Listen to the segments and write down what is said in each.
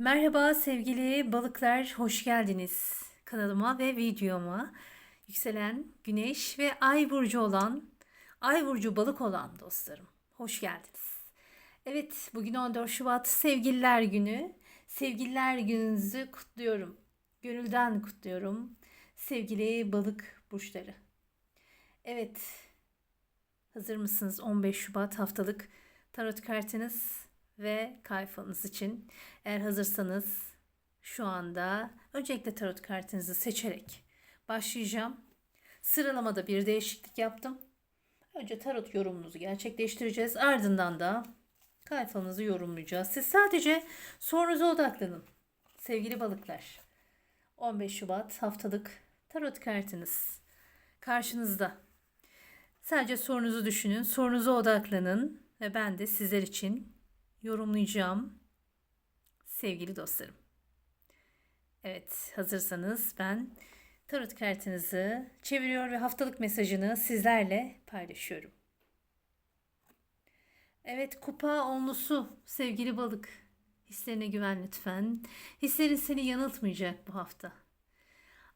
Merhaba sevgili balıklar, hoş geldiniz kanalıma ve videoma. Yükselen güneş ve ay burcu olan, ay burcu balık olan dostlarım, hoş geldiniz. Evet, bugün 14 Şubat Sevgililer Günü. Sevgililer Gününüzü kutluyorum. Gönülden kutluyorum. Sevgili balık burçları. Evet, hazır mısınız 15 Şubat haftalık tarot kartınız ve kayfanız için? Eğer hazırsanız şu anda öncelikle tarot kartınızı seçerek başlayacağım. Sıralamada bir değişiklik yaptım. Önce tarot yorumunuzu gerçekleştireceğiz. Ardından da kayfanızı yorumlayacağız. Siz sadece sorunuza odaklanın. Sevgili balıklar. 15 Şubat haftalık tarot kartınız karşınızda. Sadece sorunuzu düşünün, sorunuza odaklanın ve ben de sizler için yorumlayacağım sevgili dostlarım. Evet, hazırsanız ben tarot kartınızı çeviriyor ve haftalık mesajını sizlerle paylaşıyorum. Evet, kupa onlusu sevgili balık. Hislerine güven lütfen. Hislerin seni yanıltmayacak bu hafta.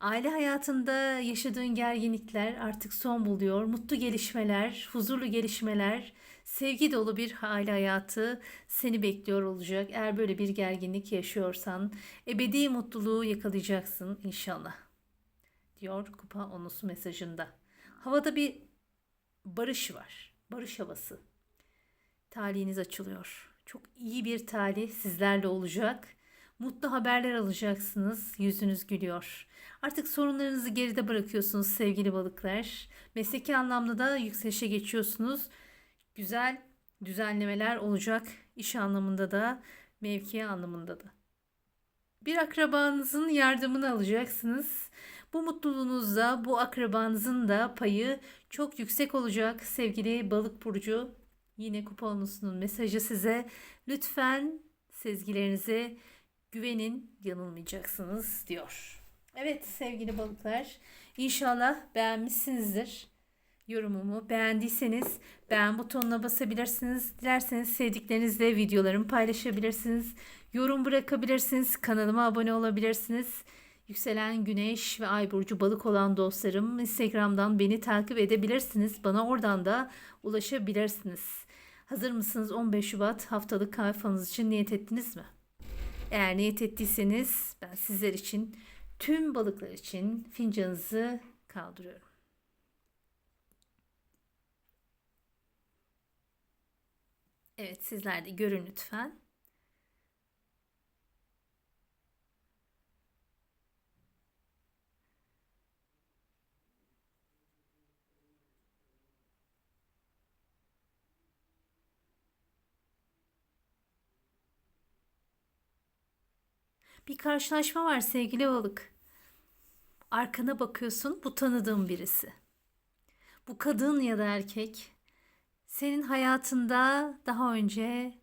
Aile hayatında yaşadığın gerginlikler artık son buluyor. Mutlu gelişmeler, huzurlu gelişmeler, sevgi dolu bir aile hayatı seni bekliyor olacak. Eğer böyle bir gerginlik yaşıyorsan ebedi mutluluğu yakalayacaksın inşallah. Diyor kupa onusu mesajında. Havada bir barış var. Barış havası. Talihiniz açılıyor. Çok iyi bir talih sizlerle olacak. Mutlu haberler alacaksınız. Yüzünüz gülüyor. Artık sorunlarınızı geride bırakıyorsunuz sevgili balıklar. Mesleki anlamda da yükselişe geçiyorsunuz. Güzel düzenlemeler olacak. İş anlamında da, mevki anlamında da. Bir akrabanızın yardımını alacaksınız. Bu mutluluğunuzda bu akrabanızın da payı çok yüksek olacak sevgili balık burcu. Yine kuponusunun mesajı size. Lütfen sezgilerinize güvenin yanılmayacaksınız diyor. Evet sevgili balıklar inşallah beğenmişsinizdir yorumumu. Beğendiyseniz beğen butonuna basabilirsiniz. Dilerseniz sevdiklerinizle videolarımı paylaşabilirsiniz. Yorum bırakabilirsiniz. Kanalıma abone olabilirsiniz. Yükselen güneş ve ay burcu balık olan dostlarım Instagram'dan beni takip edebilirsiniz. Bana oradan da ulaşabilirsiniz. Hazır mısınız 15 Şubat haftalık kahvanız için niyet ettiniz mi? Eğer niyet ettiyseniz ben sizler için tüm balıklar için fincanınızı kaldırıyorum. Evet sizler de görün lütfen. Bir karşılaşma var sevgili balık. Arkana bakıyorsun bu tanıdığın birisi. Bu kadın ya da erkek senin hayatında daha önce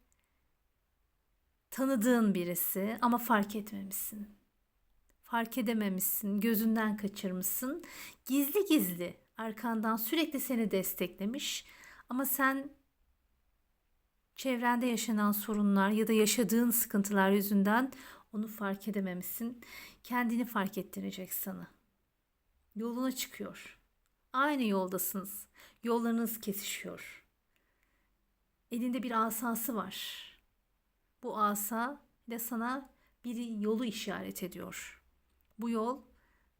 tanıdığın birisi ama fark etmemişsin. Fark edememişsin, gözünden kaçırmışsın. Gizli gizli arkandan sürekli seni desteklemiş ama sen çevrende yaşanan sorunlar ya da yaşadığın sıkıntılar yüzünden onu fark edememişsin. Kendini fark ettirecek sana. Yoluna çıkıyor. Aynı yoldasınız. Yollarınız kesişiyor. Elinde bir asası var. Bu asa ile sana bir yolu işaret ediyor. Bu yol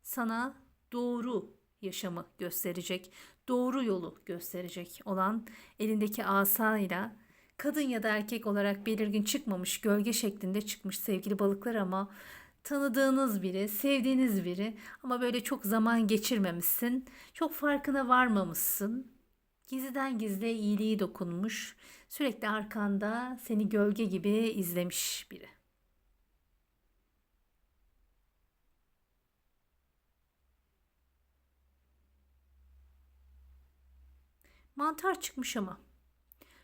sana doğru yaşamı gösterecek, doğru yolu gösterecek olan elindeki asayla kadın ya da erkek olarak belirgin çıkmamış, gölge şeklinde çıkmış sevgili balıklar ama tanıdığınız biri, sevdiğiniz biri ama böyle çok zaman geçirmemişsin, çok farkına varmamışsın. Gizliden gizle iyiliği dokunmuş, sürekli arkanda seni gölge gibi izlemiş biri. Mantar çıkmış ama.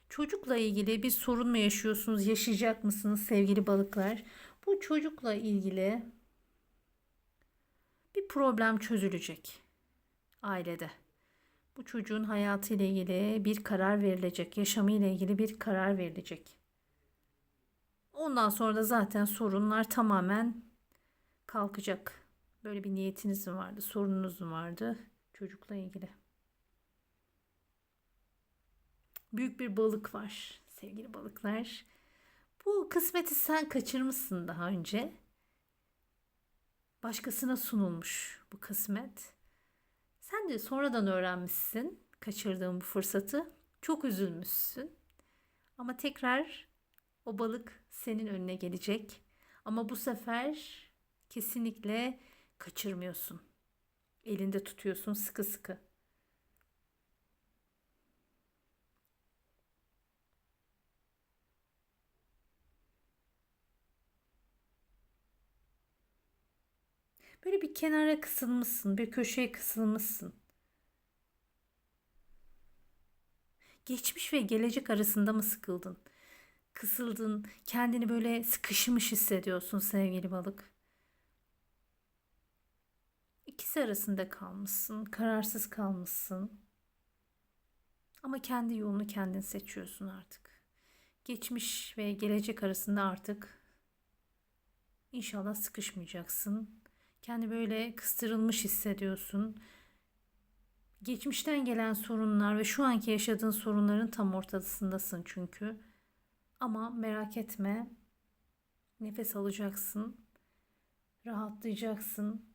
Çocukla ilgili bir sorun mu yaşıyorsunuz? Yaşayacak mısınız sevgili balıklar? Bu çocukla ilgili bir problem çözülecek ailede. Bu çocuğun hayatı ile ilgili bir karar verilecek, yaşamı ile ilgili bir karar verilecek. Ondan sonra da zaten sorunlar tamamen kalkacak. Böyle bir niyetiniz mi vardı, sorununuz mu vardı çocukla ilgili? Büyük bir balık var sevgili balıklar. Bu kısmeti sen kaçırmışsın daha önce. Başkasına sunulmuş bu kısmet. Sen de sonradan öğrenmişsin kaçırdığın bu fırsatı. Çok üzülmüşsün. Ama tekrar o balık senin önüne gelecek. Ama bu sefer kesinlikle kaçırmıyorsun. Elinde tutuyorsun sıkı sıkı. Böyle bir kenara kısılmışsın, bir köşeye kısılmışsın. Geçmiş ve gelecek arasında mı sıkıldın? Kısıldın, kendini böyle sıkışmış hissediyorsun sevgili balık. İkisi arasında kalmışsın, kararsız kalmışsın. Ama kendi yolunu kendin seçiyorsun artık. Geçmiş ve gelecek arasında artık inşallah sıkışmayacaksın. Kendi böyle kıstırılmış hissediyorsun. Geçmişten gelen sorunlar ve şu anki yaşadığın sorunların tam ortasındasın çünkü. Ama merak etme. Nefes alacaksın. Rahatlayacaksın.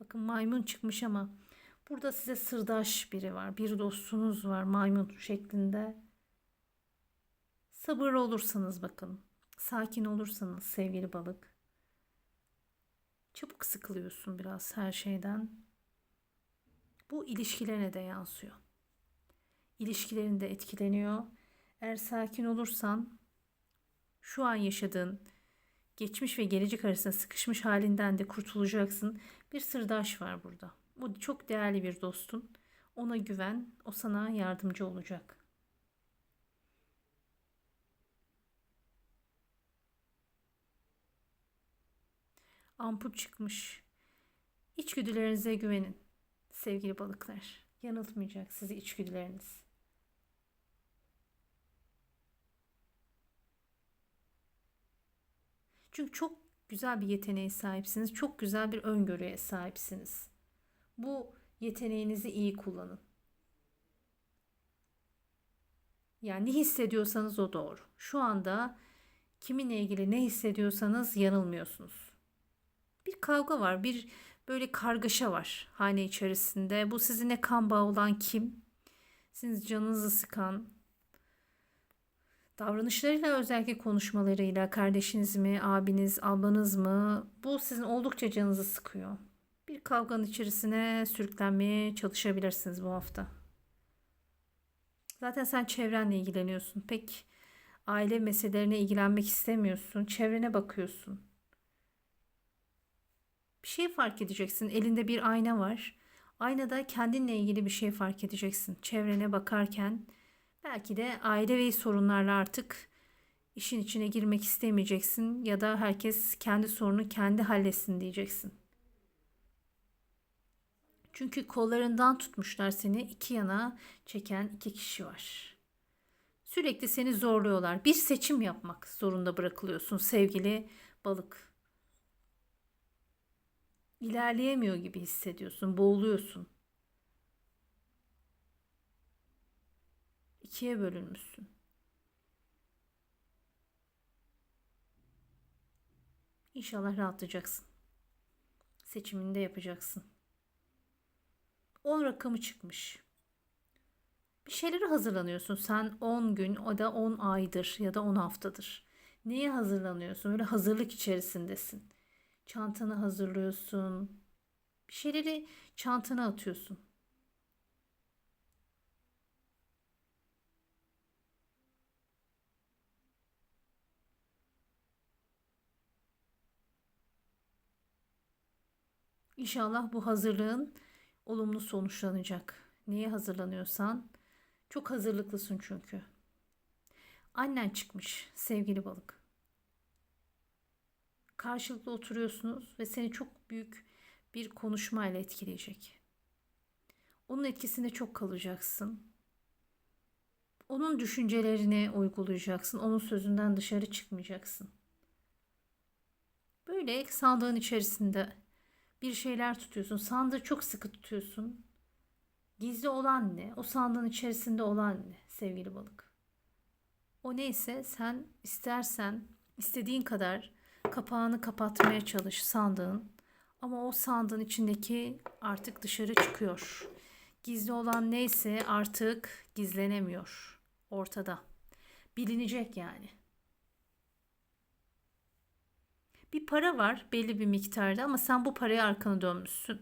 Bakın maymun çıkmış ama burada size sırdaş biri var. Bir dostunuz var maymun şeklinde. Sabırlı olursanız bakın. Sakin olursanız sevgili balık. Çabuk sıkılıyorsun biraz her şeyden. Bu ilişkilerine de yansıyor. İlişkilerinde etkileniyor. Eğer sakin olursan şu an yaşadığın geçmiş ve gelecek arasında sıkışmış halinden de kurtulacaksın. Bir sırdaş var burada. Bu çok değerli bir dostun. Ona güven, o sana yardımcı olacak. Ampul çıkmış. İçgüdülerinize güvenin sevgili balıklar. Yanıltmayacak sizi içgüdüleriniz. Çünkü çok güzel bir yeteneğe sahipsiniz. Çok güzel bir öngörüye sahipsiniz. Bu yeteneğinizi iyi kullanın. Yani ne hissediyorsanız o doğru. Şu anda kiminle ilgili ne hissediyorsanız yanılmıyorsunuz. Bir kavga var, bir böyle kargaşa var hane içerisinde. Bu sizinle kan bağı olan kim? Sizin canınızı sıkan, davranışlarıyla özellikle konuşmalarıyla kardeşiniz mi, abiniz, ablanız mı? Bu sizin oldukça canınızı sıkıyor. Bir kavganın içerisine sürüklenmeye çalışabilirsiniz bu hafta. Zaten sen çevrenle ilgileniyorsun. Pek aile meselelerine ilgilenmek istemiyorsun. Çevrene bakıyorsun. Bir şey fark edeceksin. Elinde bir ayna var. Aynada kendinle ilgili bir şey fark edeceksin. Çevrene bakarken belki de ailevi sorunlarla artık işin içine girmek istemeyeceksin ya da herkes kendi sorunu kendi halletsin diyeceksin. Çünkü kollarından tutmuşlar seni iki yana çeken iki kişi var. Sürekli seni zorluyorlar. Bir seçim yapmak zorunda bırakılıyorsun sevgili balık. İlerleyemiyor gibi hissediyorsun, boğuluyorsun. İkiye bölünmüşsün. İnşallah rahatlayacaksın. Seçimini de yapacaksın. 10 rakamı çıkmış. Bir şeylere hazırlanıyorsun. Sen 10 gün, o da 10 aydır ya da 10 haftadır. Neye hazırlanıyorsun? Öyle hazırlık içerisindesin. Çantanı hazırlıyorsun. Bir şeyleri çantana atıyorsun. İnşallah bu hazırlığın olumlu sonuçlanacak. Neye hazırlanıyorsan çok hazırlıklısın çünkü. Annen çıkmış sevgili balık. Karşılıklı oturuyorsunuz ve seni çok büyük bir konuşmayla etkileyecek. Onun etkisinde çok kalacaksın. Onun düşüncelerini uygulayacaksın. Onun sözünden dışarı çıkmayacaksın. Böyle sandığın içerisinde bir şeyler tutuyorsun. Sandığı çok sıkı tutuyorsun. Gizli olan ne? O sandığın içerisinde olan ne sevgili balık? O neyse sen istersen istediğin kadar kapağını kapatmaya çalış sandığın. Ama o sandığın içindeki artık dışarı çıkıyor. Gizli olan neyse artık gizlenemiyor ortada. Bilinecek yani. Bir para var belli bir miktarda ama sen bu paraya arkanı dönmüşsün.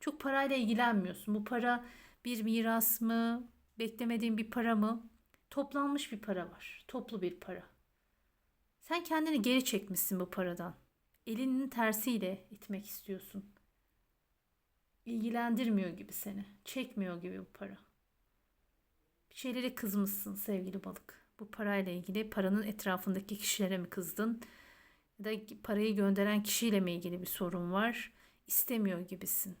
Çok parayla ilgilenmiyorsun. Bu para bir miras mı, beklemediğin bir para mı? Toplanmış bir para var. Toplu bir para. Sen kendini geri çekmişsin bu paradan. Elinin tersiyle itmek istiyorsun. İlgilendirmiyor gibi seni. Çekmiyor gibi bu para. Bir şeylere kızmışsın sevgili balık. Bu parayla ilgili paranın etrafındaki kişilere mi kızdın? Ya da parayı gönderen kişiyle mi ilgili bir sorun var? İstemiyor gibisin.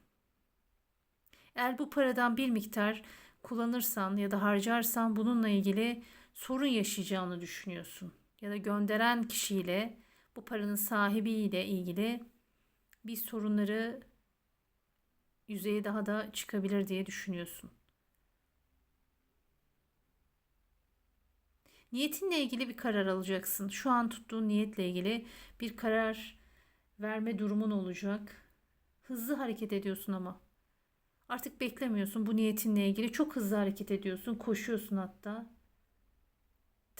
Eğer bu paradan bir miktar kullanırsan ya da harcarsan bununla ilgili sorun yaşayacağını düşünüyorsun. Ya da gönderen kişiyle bu paranın sahibiyle ilgili bir sorunları yüzeye daha da çıkabilir diye düşünüyorsun. Niyetinle ilgili bir karar alacaksın. Şu an tuttuğun niyetle ilgili bir karar verme durumun olacak. Hızlı hareket ediyorsun ama. Artık beklemiyorsun bu niyetinle ilgili. Çok hızlı hareket ediyorsun. Koşuyorsun hatta.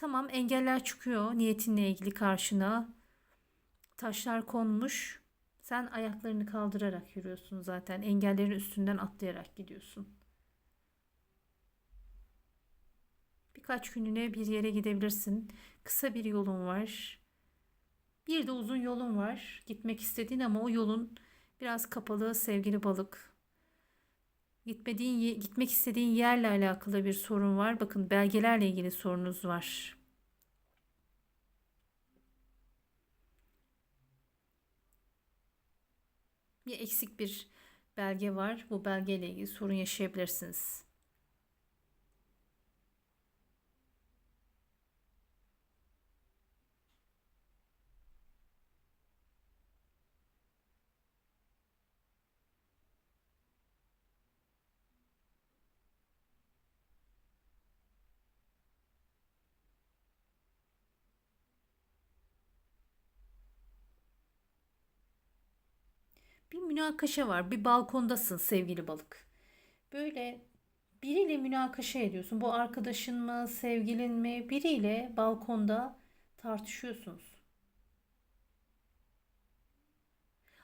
Tamam engeller çıkıyor niyetinle ilgili karşına. Taşlar konmuş. Sen ayaklarını kaldırarak yürüyorsun zaten. Engellerin üstünden atlayarak gidiyorsun. Birkaç gününe bir yere gidebilirsin. Kısa bir yolun var. Bir de uzun yolun var. Gitmek istediğin ama o yolun biraz kapalı sevgili balık. Gitmediğin, gitmek istediğin yerle alakalı bir sorun var. Bakın belgelerle ilgili sorunuz var. Bir eksik bir belge var. Bu belgeyle ilgili sorun yaşayabilirsiniz. Bir münakaşa var. Bir balkondasın sevgili balık. Böyle biriyle münakaşa ediyorsun. Bu arkadaşın mı, sevgilin mi? Biriyle balkonda tartışıyorsunuz.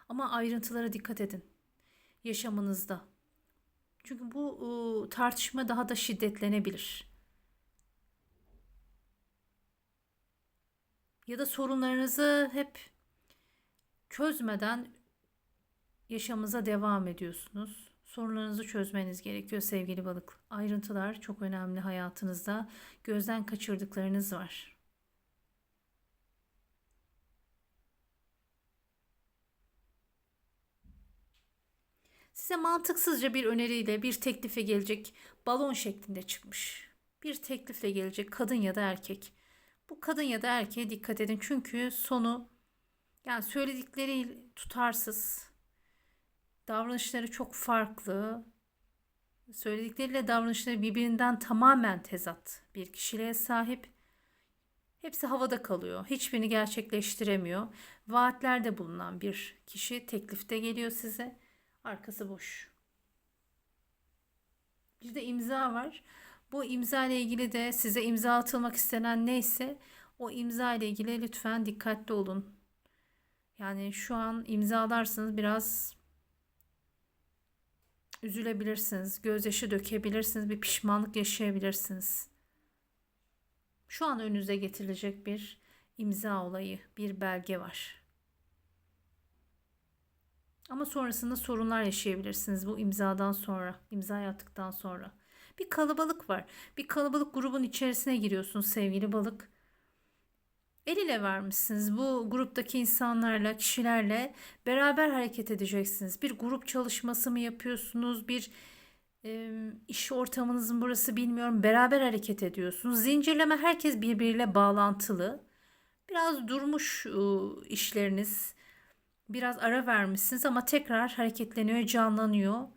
Ama ayrıntılara dikkat edin. Yaşamınızda. Çünkü bu ıı, tartışma daha da şiddetlenebilir. Ya da sorunlarınızı hep çözmeden yaşamınıza devam ediyorsunuz. Sorunlarınızı çözmeniz gerekiyor sevgili balık. Ayrıntılar çok önemli hayatınızda. Gözden kaçırdıklarınız var. Size mantıksızca bir öneriyle bir teklife gelecek balon şeklinde çıkmış. Bir teklifle gelecek kadın ya da erkek. Bu kadın ya da erkeğe dikkat edin çünkü sonu yani söyledikleri tutarsız, davranışları çok farklı. Söyledikleriyle davranışları birbirinden tamamen tezat bir kişiliğe sahip. Hepsi havada kalıyor. Hiçbirini gerçekleştiremiyor. Vaatlerde bulunan bir kişi teklifte geliyor size. Arkası boş. Bir de imza var. Bu imza ile ilgili de size imza atılmak istenen neyse o imza ile ilgili lütfen dikkatli olun. Yani şu an imzalarsınız biraz üzülebilirsiniz, gözyaşı dökebilirsiniz, bir pişmanlık yaşayabilirsiniz. Şu an önünüze getirilecek bir imza olayı, bir belge var. Ama sonrasında sorunlar yaşayabilirsiniz bu imzadan sonra, imza attıktan sonra. Bir kalabalık var. Bir kalabalık grubun içerisine giriyorsun sevgili balık. El ile vermişsiniz. Bu gruptaki insanlarla, kişilerle beraber hareket edeceksiniz. Bir grup çalışması mı yapıyorsunuz? Bir e, iş ortamınızın burası bilmiyorum. Beraber hareket ediyorsunuz. Zincirleme herkes birbiriyle bağlantılı. Biraz durmuş e, işleriniz. Biraz ara vermişsiniz ama tekrar hareketleniyor, canlanıyor.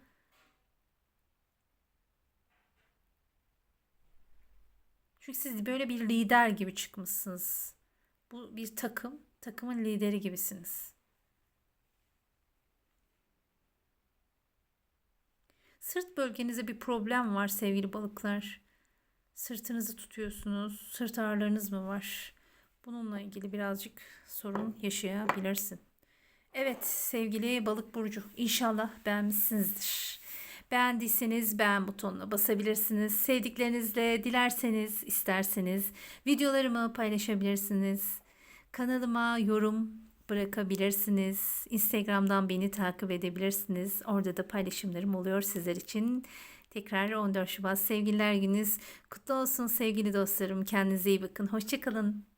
Çünkü siz böyle bir lider gibi çıkmışsınız. Bu bir takım, takımın lideri gibisiniz. Sırt bölgenizde bir problem var sevgili balıklar. Sırtınızı tutuyorsunuz. Sırt ağrılarınız mı var? Bununla ilgili birazcık sorun yaşayabilirsin. Evet sevgili balık burcu inşallah beğenmişsinizdir. Beğendiyseniz beğen butonuna basabilirsiniz. Sevdiklerinizle dilerseniz isterseniz videolarımı paylaşabilirsiniz. Kanalıma yorum bırakabilirsiniz. Instagram'dan beni takip edebilirsiniz. Orada da paylaşımlarım oluyor sizler için. Tekrar 14 Şubat Sevgililer Gününüz kutlu olsun sevgili dostlarım. Kendinize iyi bakın. Hoşçakalın.